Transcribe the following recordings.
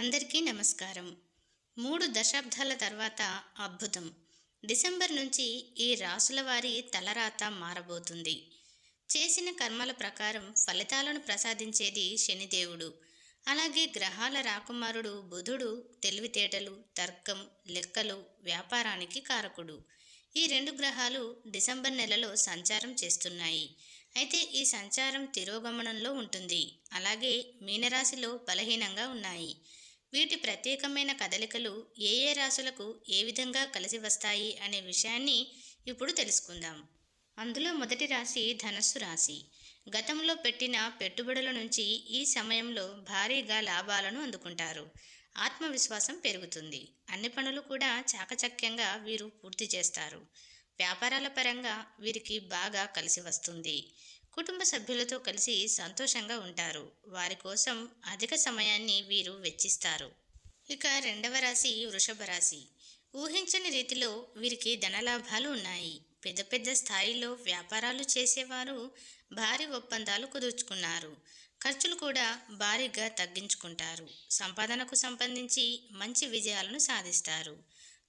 అందరికీ నమస్కారం. మూడు దశాబ్దాల తర్వాత అద్భుతం. డిసెంబర్ నుంచి ఈ రాసుల వారి తలరాత మారబోతుంది. చేసిన కర్మల ప్రకారం ఫలితాలను ప్రసాదించేది శనిదేవుడు. అలాగే గ్రహాల రాకుమారుడు బుధుడు తెలివితేటలు తర్కం లెక్కలు వ్యాపారానికి కారకుడు. ఈ రెండు గ్రహాలు డిసెంబర్ నెలలో సంచారం చేస్తున్నాయి. అయితే ఈ సంచారం తిరోగమనంలో ఉంటుంది. అలాగే మీనరాశిలో బలహీనంగా ఉన్నాయి. వీటి ప్రత్యేకమైన కదలికలు ఏ ఏ రాశులకు ఏ విధంగా కలిసి వస్తాయి అనే విషయాన్ని ఇప్పుడు తెలుసుకుందాం. అందులో మొదటి రాశి ధనస్సు రాశి. గతంలో పెట్టిన పెట్టుబడుల నుంచి ఈ సమయంలో భారీగా లాభాలను అందుకుంటారు. ఆత్మవిశ్వాసం పెరుగుతుంది. అన్ని పనులు కూడా చాకచక్యంగా వీరు పూర్తి చేస్తారు. వ్యాపారాల పరంగా వీరికి బాగా కలిసి వస్తుంది. కుటుంబ సభ్యులతో కలిసి సంతోషంగా ఉంటారు. వారి కోసం అధిక సమయాన్ని వీరు వెచ్చిస్తారు. ఇక రెండవ రాశి వృషభ రాశి. ఊహించని రీతిలో వీరికి ధనలాభాలు ఉన్నాయి. పెద్ద పెద్ద స్థాయిలో వ్యాపారాలు చేసేవారు భారీ ఒప్పందాలు కుదుర్చుకున్నారు. ఖర్చులు కూడా భారీగా తగ్గించుకుంటారు. సంపాదనకు సంబంధించి మంచి విజయాలను సాధిస్తారు.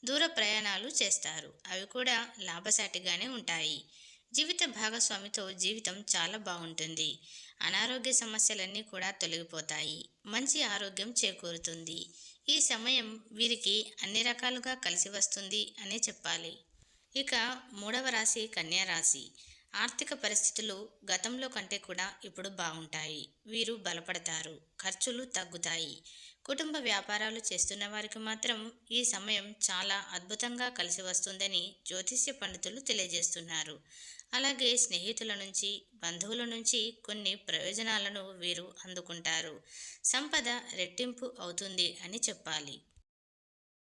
దూర ప్రయాణాలు చేస్తారు. అవి కూడా లాభసాటిగానే ఉంటాయి. జీవిత భాగస్వామితో జీవితం చాలా బాగుంటుంది. అనారోగ్య సమస్యలన్నీ కూడా తొలగిపోతాయి. మంచి ఆరోగ్యం చేకూరుతుంది. ఈ సమయం వీరికి అన్ని రకాలుగా కలిసి వస్తుంది అనే చెప్పాలి. ఇక మూడవ రాశి కన్యా రాశి. ఆర్థిక పరిస్థితులు గతంలో కంటే కూడా ఇప్పుడు బాగుంటాయి. వీరు బలపడతారు. ఖర్చులు తగ్గుతాయి. కుటుంబ వ్యాపారాలు చేస్తున్న వారికి మాత్రం ఈ సమయం చాలా అద్భుతంగా కలిసి వస్తుందని జ్యోతిష్య పండితులు తెలియజేస్తున్నారు. అలాగే స్నేహితుల నుంచి బంధువుల నుంచి కొన్ని ప్రయోజనాలను వీరు అందుకుంటారు. సంపద రెట్టింపు అవుతుంది అని చెప్పాలి.